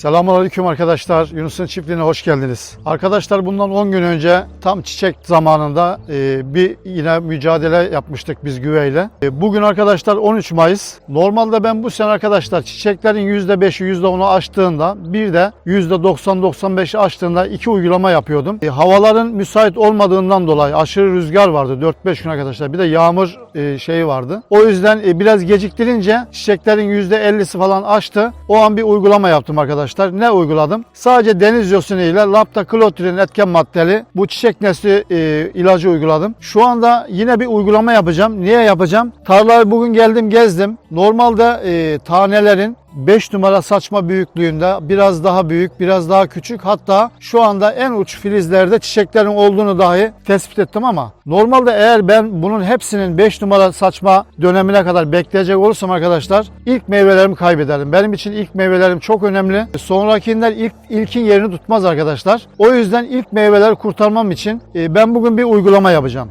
Selamünaleyküm arkadaşlar. Yunus'un çiftliğine hoş geldiniz. Arkadaşlar bundan 10 gün önce tam çiçek zamanında e, bir yine mücadele yapmıştık biz güveyle. E, bugün arkadaşlar 13 Mayıs. Normalde ben bu sene arkadaşlar çiçeklerin %5'i %10'u açtığında bir de %90-95'i açtığında iki uygulama yapıyordum. E, havaların müsait olmadığından dolayı aşırı rüzgar vardı 4-5 gün arkadaşlar. Bir de yağmur e, şeyi vardı. O yüzden e, biraz geciktirince çiçeklerin %50'si falan açtı. O an bir uygulama yaptım arkadaşlar. Ne uyguladım? Sadece deniz yosunu ile Lambda Klotrin etken maddeli bu çiçek nesli e, ilacı uyguladım. Şu anda yine bir uygulama yapacağım. Niye yapacağım? Tarlayı bugün geldim gezdim. Normalde e, tanelerin 5 numara saçma büyüklüğünde biraz daha büyük, biraz daha küçük hatta şu anda en uç filizlerde çiçeklerin olduğunu dahi tespit ettim ama normalde eğer ben bunun hepsinin 5 numara saçma dönemine kadar bekleyecek olursam arkadaşlar ilk meyvelerimi kaybederim. Benim için ilk meyvelerim çok önemli. Sonrakiler ilk ilkin yerini tutmaz arkadaşlar. O yüzden ilk meyveleri kurtarmam için e, ben bugün bir uygulama yapacağım.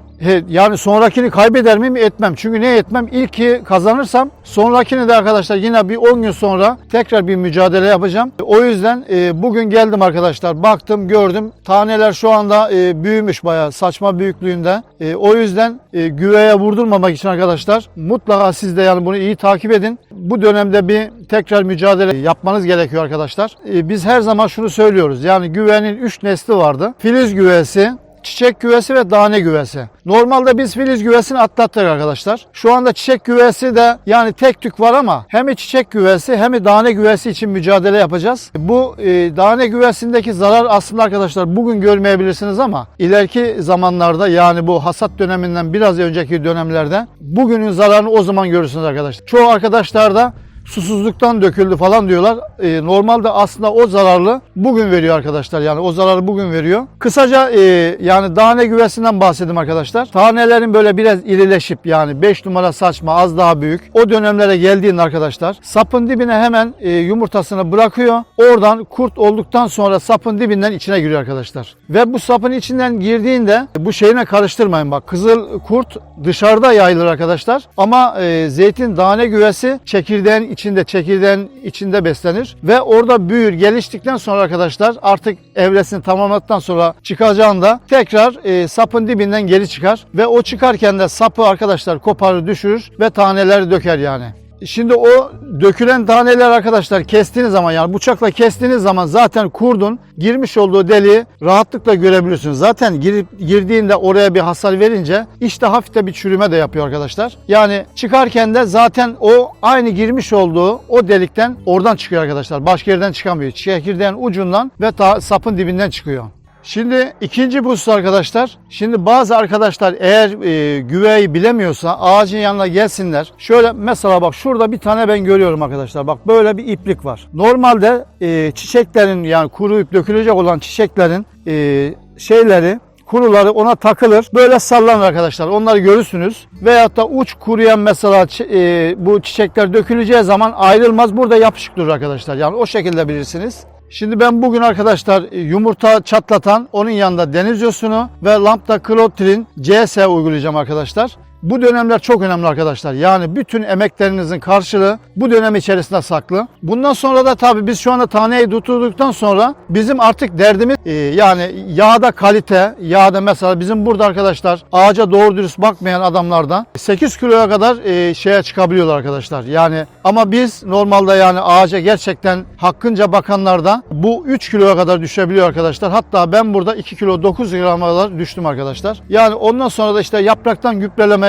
Yani sonrakini kaybeder miyim? Etmem. Çünkü ne etmem? İlki kazanırsam sonrakini de arkadaşlar yine bir 10 gün sonra tekrar bir mücadele yapacağım. O yüzden e, bugün geldim arkadaşlar. Baktım, gördüm. Taneler şu anda e, büyümüş bayağı saçma büyüklüğünde. E, o yüzden güveye vurdurmamak için arkadaşlar mutlaka siz de yani bunu iyi takip edin. Bu dönemde bir tekrar mücadele yapmanız gerekiyor arkadaşlar. Biz her zaman şunu söylüyoruz. Yani güvenin 3 nesli vardı. Filiz güvesi, çiçek güvesi ve tane güvesi. Normalde biz filiz güvesini atlattık arkadaşlar. Şu anda çiçek güvesi de yani tek tük var ama hem çiçek güvesi hem tane güvesi için mücadele yapacağız. Bu e, tane güvesindeki zarar aslında arkadaşlar bugün görmeyebilirsiniz ama ileriki zamanlarda yani bu hasat döneminden biraz önceki dönemlerde bugünün zararını o zaman görürsünüz arkadaşlar. Çoğu arkadaşlar da susuzluktan döküldü falan diyorlar. Ee, normalde aslında o zararlı bugün veriyor arkadaşlar. Yani o zararı bugün veriyor. Kısaca e, yani tane güvesinden bahsedeyim arkadaşlar. Tanelerin böyle biraz irileşip yani 5 numara saçma az daha büyük. O dönemlere geldiğinde arkadaşlar sapın dibine hemen e, yumurtasını bırakıyor. Oradan kurt olduktan sonra sapın dibinden içine giriyor arkadaşlar. Ve bu sapın içinden girdiğinde bu şeyine karıştırmayın bak. Kızıl kurt dışarıda yayılır arkadaşlar. Ama e, zeytin tane güvesi çekirdeğin içinde, çekirdeğin içinde beslenir. Ve orada büyür, geliştikten sonra arkadaşlar artık evresini tamamladıktan sonra çıkacağında tekrar e, sapın dibinden geri çıkar. Ve o çıkarken de sapı arkadaşlar koparır, düşürür ve taneleri döker yani. Şimdi o dökülen taneler arkadaşlar kestiğiniz zaman yani bıçakla kestiğiniz zaman zaten kurdun girmiş olduğu deliği rahatlıkla görebiliyorsunuz. Zaten girip girdiğinde oraya bir hasar verince işte hafifte bir çürüme de yapıyor arkadaşlar. Yani çıkarken de zaten o aynı girmiş olduğu o delikten oradan çıkıyor arkadaşlar. Başka yerden çıkamıyor. Çekirdeğin ucundan ve ta sapın dibinden çıkıyor. Şimdi ikinci husus arkadaşlar. Şimdi bazı arkadaşlar eğer e, güveyi bilemiyorsa ağacın yanına gelsinler. Şöyle mesela bak şurada bir tane ben görüyorum arkadaşlar. Bak böyle bir iplik var. Normalde e, çiçeklerin yani kuruyup dökülecek olan çiçeklerin e, şeyleri kuruları ona takılır. Böyle sallanır arkadaşlar. Onları görürsünüz. Veyahut da uç kuruyan mesela e, bu çiçekler döküleceği zaman ayrılmaz. Burada yapışık durur arkadaşlar. Yani o şekilde bilirsiniz. Şimdi ben bugün arkadaşlar e, yumurta çatlatan onun yanında deniz yosunu ve lambda klotrin CS uygulayacağım arkadaşlar. Bu dönemler çok önemli arkadaşlar. Yani bütün emeklerinizin karşılığı bu dönem içerisinde saklı. Bundan sonra da tabii biz şu anda taneyi tutturduktan sonra bizim artık derdimiz e, yani yağda kalite, yağda mesela bizim burada arkadaşlar ağaca doğru dürüst bakmayan adamlardan 8 kiloya kadar e, şeye çıkabiliyorlar arkadaşlar. Yani ama biz normalde yani ağaca gerçekten hakkınca bakanlarda bu 3 kiloya kadar düşebiliyor arkadaşlar. Hatta ben burada 2 kilo 9 grama kadar düştüm arkadaşlar. Yani ondan sonra da işte yapraktan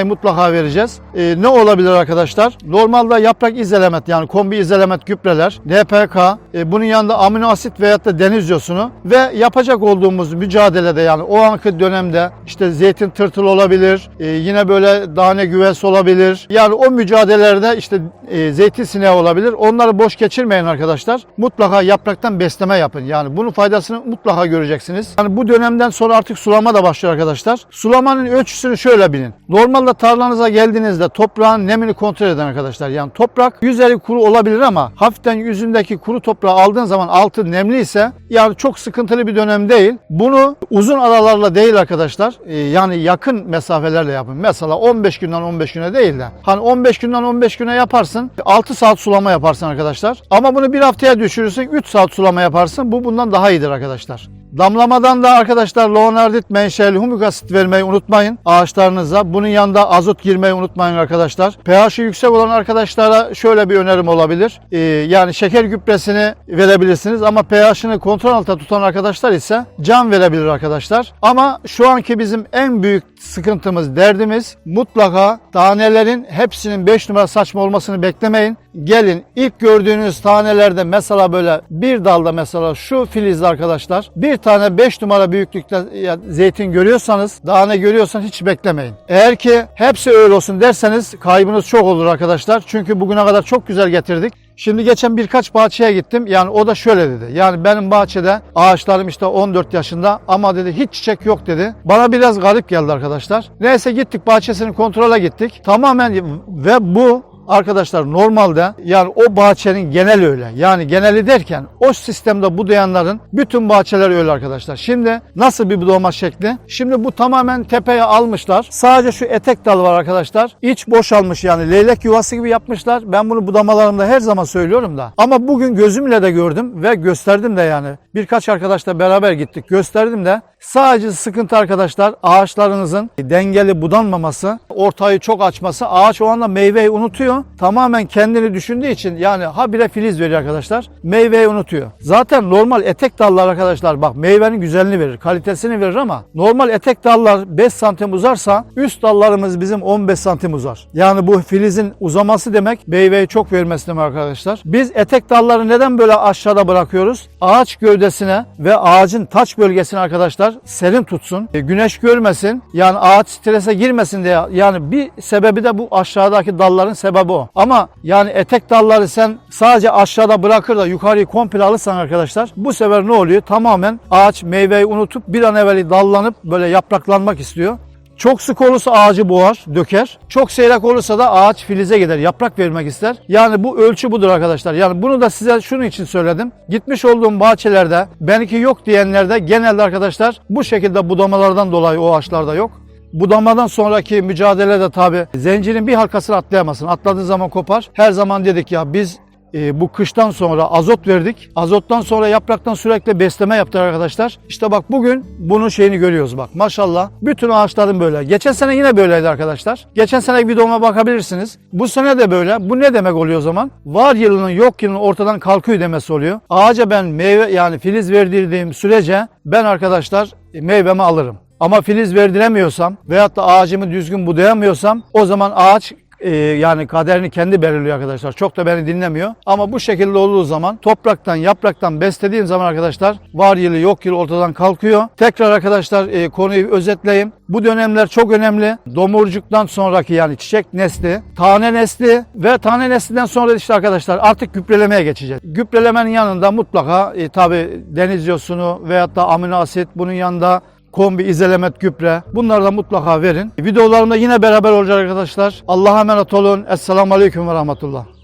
gübrelemeyi mutlaka vereceğiz. Ee, ne olabilir arkadaşlar? Normalde yaprak izelemet yani kombi izelemet gübreler, NPK, e, bunun yanında amino asit veyahut da deniz yosunu ve yapacak olduğumuz mücadelede yani o anki dönemde işte zeytin tırtıl olabilir, e, yine böyle tane güves olabilir. Yani o mücadelelerde işte e, zeytin sineği olabilir. Onları boş geçirmeyin arkadaşlar. Mutlaka yapraktan besleme yapın. Yani bunun faydasını mutlaka göreceksiniz. Yani bu dönemden sonra artık sulama da başlıyor arkadaşlar. Sulamanın ölçüsünü şöyle bilin. Normalde tarlanıza geldiğinizde toprağın nemini kontrol edin arkadaşlar. Yani toprak yüzleri kuru olabilir ama hafiften yüzündeki kuru top toprağı aldığın zaman altı nemli ise yani çok sıkıntılı bir dönem değil. Bunu uzun aralarla değil arkadaşlar. e, yani yakın mesafelerle yapın. Mesela 15 günden 15 güne değil de. Hani 15 günden 15 güne yaparsın. 6 saat sulama yaparsın arkadaşlar. Ama bunu bir haftaya düşürürsün. 3 saat sulama yaparsın. Bu bundan daha iyidir arkadaşlar. Damlamadan da arkadaşlar Leonardit menşeli humik asit vermeyi unutmayın ağaçlarınıza. Bunun yanında azot girmeyi unutmayın arkadaşlar. pH'i yüksek olan arkadaşlara şöyle bir önerim olabilir. Ee, yani şeker gübresini verebilirsiniz ama pH'ini kontrol altında tutan arkadaşlar ise can verebilir arkadaşlar. Ama şu anki bizim en büyük sıkıntımız, derdimiz mutlaka tanelerin hepsinin 5 numara saçma olmasını beklemeyin. Gelin ilk gördüğünüz tanelerde mesela böyle bir dalda mesela şu filizde arkadaşlar bir tane 5 numara büyüklükte zeytin görüyorsanız tane görüyorsanız hiç beklemeyin. Eğer ki hepsi öyle olsun derseniz kaybınız çok olur arkadaşlar. Çünkü bugüne kadar çok güzel getirdik. Şimdi geçen birkaç bahçeye gittim. Yani o da şöyle dedi. Yani benim bahçede ağaçlarım işte 14 yaşında ama dedi hiç çiçek yok dedi. Bana biraz garip geldi arkadaşlar. Neyse gittik bahçesini kontrole gittik. Tamamen ve bu Arkadaşlar normalde yani o bahçenin genel öyle. Yani geneli derken o sistemde budayanların bütün bahçeler öyle arkadaşlar. Şimdi nasıl bir budama şekli? Şimdi bu tamamen tepeye almışlar. Sadece şu etek dal var arkadaşlar. İç boşalmış yani leylek yuvası gibi yapmışlar. Ben bunu budamalarımda her zaman söylüyorum da. Ama bugün gözümle de gördüm ve gösterdim de yani. Birkaç arkadaşla beraber gittik gösterdim de. Sadece sıkıntı arkadaşlar ağaçlarınızın dengeli budanmaması, ortayı çok açması. Ağaç o anda meyveyi unutuyor. Tamamen kendini düşündüğü için yani habire filiz veriyor arkadaşlar. Meyveyi unutuyor. Zaten normal etek dallar arkadaşlar bak meyvenin güzelliğini verir, kalitesini verir ama normal etek dallar 5 santim uzarsa üst dallarımız bizim 15 santim uzar. Yani bu filizin uzaması demek meyveyi çok vermesi demek arkadaşlar. Biz etek dalları neden böyle aşağıda bırakıyoruz? Ağaç gövdesine ve ağacın taç bölgesine arkadaşlar serin tutsun. e, Güneş görmesin. Yani ağaç strese girmesin diye. Yani bir sebebi de bu aşağıdaki dalların sebebi o. Ama yani etek dalları sen sadece aşağıda bırakır da yukarıyı komple alırsan arkadaşlar bu sefer ne oluyor? Tamamen ağaç meyveyi unutup bir an evvel dallanıp böyle yapraklanmak istiyor. Çok sık olursa ağacı boğar, döker. Çok seyrek olursa da ağaç filize gider, yaprak vermek ister. Yani bu ölçü budur arkadaşlar. Yani bunu da size şunun için söyledim. Gitmiş olduğum bahçelerde benimki yok diyenlerde genelde arkadaşlar bu şekilde budamalardan dolayı o ağaçlarda yok. Budamadan sonraki mücadelede tabi zincirin bir halkasını atlayamazsın. Atladığı zaman kopar. Her zaman dedik ya biz e, bu kıştan sonra azot verdik. Azottan sonra yapraktan sürekli besleme yaptık arkadaşlar. İşte bak bugün bunun şeyini görüyoruz bak maşallah. Bütün ağaçların böyle. Geçen sene yine böyleydi arkadaşlar. Geçen sene videoma bakabilirsiniz. Bu sene de böyle. Bu ne demek oluyor o zaman? Var yılının yok yılının ortadan kalkıyor demesi oluyor. Ağaca ben meyve yani filiz verdirdiğim sürece ben arkadaşlar e, meyvemi alırım. Ama filiz verdiremiyorsam veyahut da ağacımı düzgün budayamıyorsam o zaman ağaç e, yani kaderini kendi belirliyor arkadaşlar. Çok da beni dinlemiyor. Ama bu şekilde olduğu zaman topraktan, yapraktan beslediğim zaman arkadaşlar var yılı yok yılı ortadan kalkıyor. Tekrar arkadaşlar e, konuyu özetleyeyim. Bu dönemler çok önemli. Domurcuktan sonraki yani çiçek nesli, tane nesli ve tane neslinden sonra işte arkadaşlar artık gübrelemeye geçeceğiz. Gübrelemenin yanında mutlaka e, tabi deniz yosunu veyahut da amino asit bunun yanında kombi, izelemet, gübre. Bunları da mutlaka verin. Videolarımda yine beraber olacağız arkadaşlar. Allah'a emanet olun. Esselamu Aleyküm ve Rahmetullah.